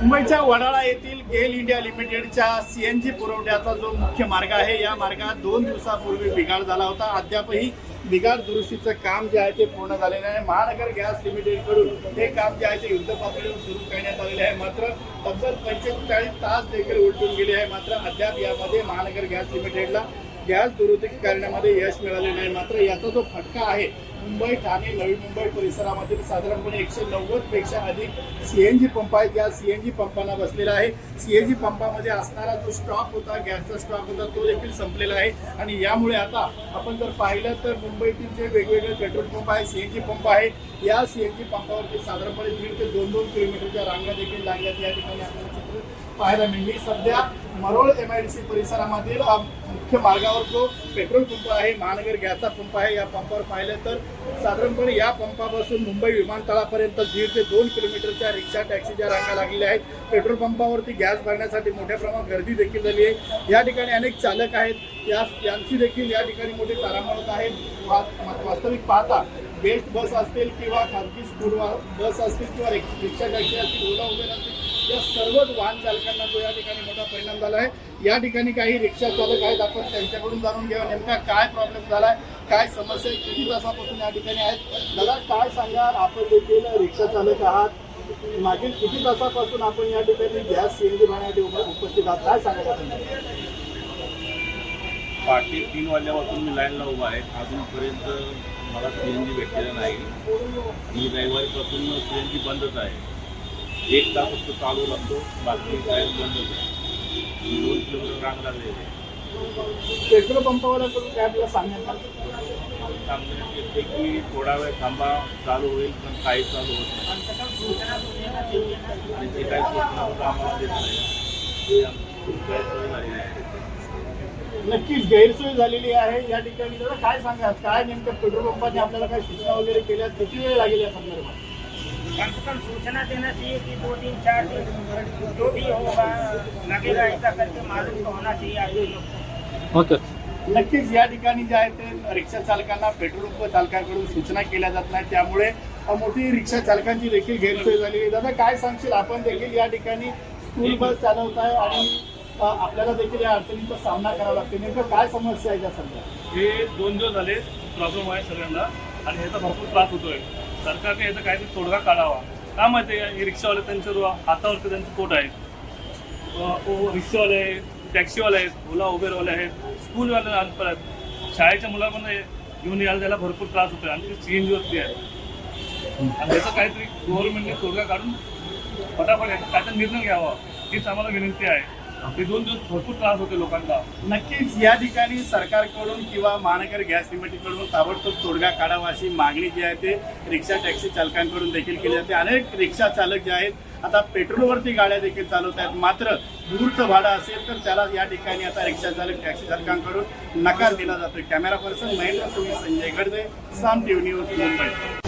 मुंबईच्या वडाळा येथील गेल इंडिया लिमिटेडच्या सीएनजी पुरवठ्याचा जो मुख्य मार्ग आहे या मार्गात दोन दिवसापूर्वी बिघाड झाला होता. अद्यापही बिघाड दुरुस्तीचं काम जे आहे ते पूर्ण झालेलं आहे. महानगर गॅस लिमिटेडकडून हे काम जे आहे ते युद्ध पातळीवर सुरू करण्यात आलेले आहे. मात्र तब्बल पंचेचाळीस तास देखील उलटून गेले आहे. मात्र अद्याप यामध्ये महानगर गॅस लिमिटेडला गॅस दुरुस्ती करण्यामध्ये यश मिळाले नाही मात्र याचा जो फटका आहे मुंबई ठाणे नवी मुंबई परिसरामधील साधारणपणे एकशे नव्वदपेक्षा अधिक जी पंप आहेत. या जी पंपांना बसलेला आहे. सी एन जी पंपामध्ये असणारा जो स्टॉक होता गॅसचा स्टॉक होता तो देखील संपलेला आहे. आणि यामुळे आता आपण जर पाहिलं तर मुंबईतील जे वेगवेगळे पेट्रोल पंप आहे सी एन जी पंप आहे या सी एन जी पंपावरती साधारणपणे दीड ते दोन दोन किलोमीटरच्या रांगा देखील लागल्यात. या ठिकाणी आपल्याला चित्र पाहायला मिळली. सध्या Marol M I D C परिसरामधील मुख्य मार्गावर जो पेट्रोल पंप आहे महानगर गॅसचा पंप आहे या पंपावर पाहिलं तर साधारणपणे या पंपापासून मुंबई विमानतळापर्यंत दीड ते दोन किलोमीटरच्या रिक्षा टॅक्सीच्या रांगा लागलेल्या आहेत पेट्रोल पंपावरती गॅस भरण्यासाठी मोठ्या प्रमाणात गर्दी देखील झाली आहे. या ठिकाणी अनेक चालक आहेत. या यांची देखील या ठिकाणी मोठी तारांबळ होत आहे. वा- वास्तविक पाहता बेस्ट बस असतील किंवा खाजगी स्कूल बस असतील किंवा रिक्षा टॅक्सी असतील ओला उबेर असतील या सर्वच वाहन चालकांना जो या ठिकाणी मोठा परिणाम झाला आहे. या ठिकाणी काही रिक्षा चालक आहेत. आपण त्यांच्याकडून जाणून घ्यावं नेमका काय प्रॉब्लेम झाला आहे काय समस्या आहे, किती तासापासून या ठिकाणी आहेत. दादा काय सांगाल? आपण देखील रिक्षा चालक आहात. मागील किती तासापासून आपण या ठिकाणी गॅस सीएनजी भरण्यासाठी उपस्थित आहात? काय सांगाल आपण पहाटे तीन वाजल्यापासून मी लाईनला उभा आहे. अजूनपर्यंत मला सी एन जी भेटलेलं नाही. मी रविवारीपासून सी एन जी बंदच आहे. एक तास फक्त चालू लागतो बाकी बंदच आहे आणि दोन किलोमीटर रांग लागलेली आहे पेट्रोल पंपावाल्याकडून काय आपल्याला सांगण्यात सांगण्यात येते की थोडा वेळ थांबा चालू होईल पण काही चालू होत नाही. आणि ते काही सूचना सुद्धा आम्हाला देत नाही. ते आमची खूप गैरसोय झालेली आहे. नक्कीच गैरसोय झालेली आहे. या ठिकाणी काय सांगाल? काय नेमकं पेट्रोल पंपाने आपल्याला काय सूचना वगैरे केल्या? किती वेळ लागेल या संदर्भात? कम से कम सूचना देना चाहिए कि दो दिन चार दिन जो भी होगा लगेगा ऐसा करके मालूम तो होना चाहिए आदमी लोग को। नक्कीच या ठिकाणी जे आहे ते रिक्षा चालकांना पेट्रोल पंप चालकांकडून सूचना केल्या जात नाही त्यामुळे मोठी रिक्षा चालकांची देखील गैरसोय झालेली आहे. दादा काय सांगशील? आपण देखील या ठिकाणी स्कूल बस चालवत आहे आणि आपल्याला देखील या अडचणींचा सामना करावा लागतो नेमकं काय समस्या आहे त्या सध्या? हे दोन दिवस झाले प्रॉब्लेम आहे सगळ्यांना आणि ह्याचा भरपूर त्रास होतोय. सरकारने याचा काहीतरी तोडगा काढावा. का माहिती आहे? हे रिक्षावाले त्यांच्या हातावरती त्यांचे पोट आहे ओ- रिक्षावाले आहेत टॅक्सीवाले आहेत ओला उबेरवाले आहेत स्कूलवाले अनपड आहेत शाळेच्या मुलांना घेऊन यायला त्याला भरपूर त्रास होतोय. आणि सी एन जीवरती आहे. आणि याचा काहीतरी गव्हर्नमेंटने तोडगा काढून फटाफट याचा काहीतरी निर्णय घ्यावा हीच आम्हाला विनंती आहे. ते दोन दिवस भरपूर त्रास होते लोकांना. नक्कीच या ठिकाणी सरकारकडून किंवा महानगर गॅस लिमिटेडकडून ताबडतोब तोडगा काढावा अशी मागणी जी आहे ते रिक्षा टॅक्सी चालकांकडून देखील केली जाते. अनेक रिक्षा चालक जे आहेत आता पेट्रोलवरती गाड्या देखील चालवत आहेत. मात्र दूरचं भाडं असेल तर त्याला या ठिकाणी आता रिक्षा चालक टॅक्सी चालकांकडून नकार दिला जातोय. Camera person Mahendra Soni Sanjay Gadade Saam TV news Mumbai.